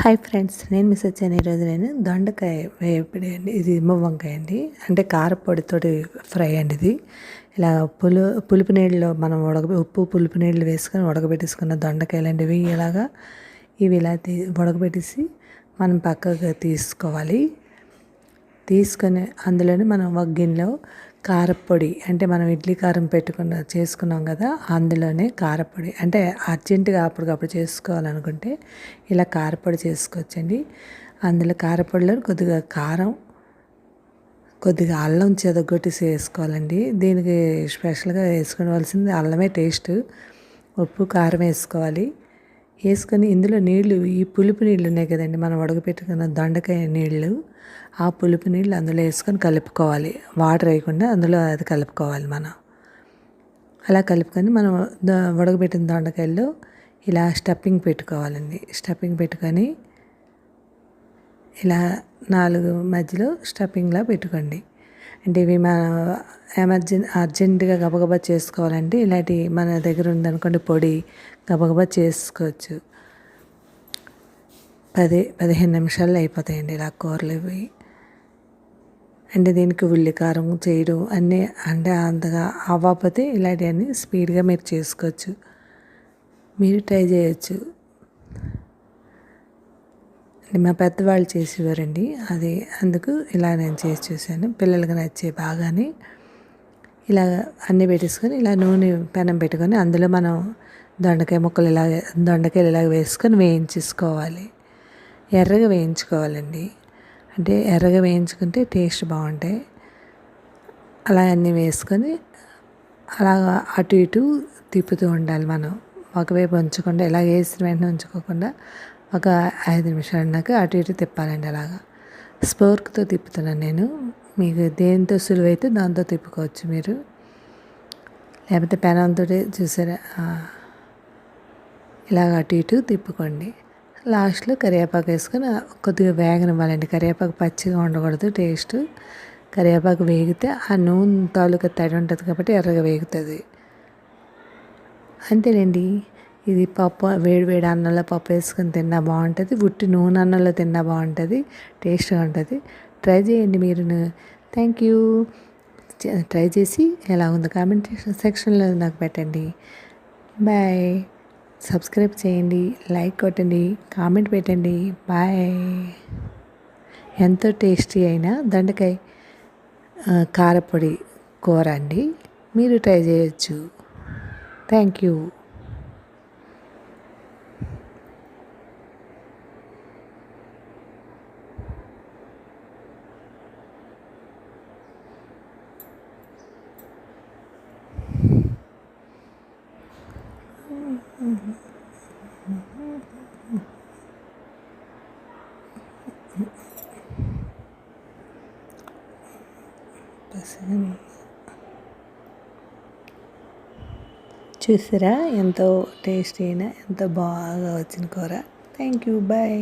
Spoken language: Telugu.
హాయ్ ఫ్రెండ్స్ నేను మిస్ వచ్చాను ఈరోజు నేను దొండకాయ వేపిడి అండి. ఇది వంకాయ అండి. అంటే కారపొడితోటి ఫ్రై అండి ఇది. ఇలా పులు పులుపు నీళ్ళలో మనం ఉడక ఉప్పు పులుపు నీళ్ళు వేసుకొని ఉడకబెట్టేసుకున్న దొండకాయలు అండి ఇవి. ఇలాగా ఇవి ఇలా తీ ఉడకబెట్టేసి మనం పక్కగా తీసుకోవాలి. తీసుకొని అందులోనే మనం ఒక గిన్నెలో కారపొడి అంటే మనం ఇడ్లీ కారం పెట్టుకున్న చేసుకున్నాం కదా అందులోనే కారపొడి. అంటే అర్జెంటుగా అప్పటికప్పుడు చేసుకోవాలనుకుంటే ఇలా కారపొడి చేసుకోవచ్చండి. అందులో కారపొడిలో కొద్దిగా కారం కొద్దిగా అల్లం చెదగొట్టేసి వేసుకోవాలండి. దీనికి స్పెషల్గా వేసుకోవాల్సింది అల్లమే టేస్ట్. ఉప్పు కారం వేసుకోవాలి. వేసుకొని ఇందులో నీళ్ళు ఈ పులుపు నీళ్ళు ఉన్నాయి కదండి మనం ఉడకపెట్టుకున్న దొండకాయ నీళ్ళు ఆ పులుపు నీళ్ళు అందులో వేసుకొని కలుపుకోవాలి. వాటర్ వేయకుండా అందులో అది కలుపుకోవాలి మనం. అలా కలుపుకొని మనం ఉడకబెట్టిన దొండకాయల్లో ఇలా స్టఫింగ్ పెట్టుకోవాలండి. స్టఫింగ్ పెట్టుకొని ఇలా నాలుగు మధ్యలో స్టఫింగ్లా పెట్టుకోండి. అంటే ఇవి మన ఎమర్జెన్ అర్జెంటుగా గబగబా చేసుకోవాలంటే ఇలాంటి మన దగ్గర ఉందనుకోండి పొడి గబగబా చేసుకోవచ్చు. పది పదిహేను నిమిషాల్లో అయిపోతాయండి ఇలా కూరలు ఇవి. అంటే దీనికి ఉల్లి కారం చేయడం అన్నీ అంటే అంతగా అవ్వకపోతే ఇలాంటివన్నీ స్పీడ్గా మీరు చేసుకోవచ్చు. మీరు ట్రై చేయొచ్చు. మా పెద్దవాళ్ళు చేసేవారండి. అది అందుకు ఇలా నేను చేసి చూశాను. పిల్లలకి నచ్చే బాగానే ఇలా అన్నీ పెట్టేసుకొని ఇలా నూనె పెనం పెట్టుకొని అందులో మనం దొండకాయ ముక్కలు ఇలా దొండకాయలు ఇలాగ వేసుకొని వేయించేసుకోవాలి. ఎర్రగా వేయించుకోవాలండి. అంటే ఎర్రగా వేయించుకుంటే టేస్ట్ బాగుంటాయి. అలా అన్నీ వేసుకొని అలా అటు ఇటు తిప్పుతూ ఉండాలి మనం. ఒకవైపు ఉంచకుండా ఇలా వేసిన వెంటనే ఉంచుకోకుండా ఒక ఐదు నిమిషాలు నాకు అటు ఇటు తిప్పాలండి అలాగా. స్పోర్క్తో తిప్పుతున్నాను నేను. మీకు దేంతో సులువైతే దాంతో తిప్పుకోవచ్చు మీరు. లేకపోతే పెనంతో చూసారా? ఇలాగ అటు ఇటు తిప్పుకోండి. లాస్ట్లో కరివేపాకు వేసుకొని కొద్దిగా వేగనివ్వాలండి కరివేపాకు పచ్చిగా ఉండకూడదు టేస్ట్. కరివేపాకు వేగితే ఆ నూనె తాలూకా తడి ఉంటుంది కాబట్టి ఎర్రగా వేగుతుంది. అంతేనండి ఇది పప్పు వేడి వేడి అన్నంలో పప్పు వేసుకొని తిన్నా బాగుంటుంది. ఉట్టి నూనె అన్నంలో తిన్నా బాగుంటుంది. టేస్ట్గా ఉంటుంది. ట్రై చేయండి మీరు థ్యాంక్ యూ ట్రై చేసి ఎలా ఉందో కామెంట్ సెక్షన్లో నాకు పెట్టండి. బాయ్ సబ్స్క్రైబ్ చేయండి. లైక్ కొట్టండి. కామెంట్ పెట్టండి. బాయ్ ఎంతో టేస్టీ అయిన దండకాయ కారపొడి కూర అండి. మీరు ట్రై చేయొచ్చు. థ్యాంక్ యూ చూసారా? ఎంతో టేస్టీ అయినా ఎంతో బాగా వచ్చిన కూర. Thank you bye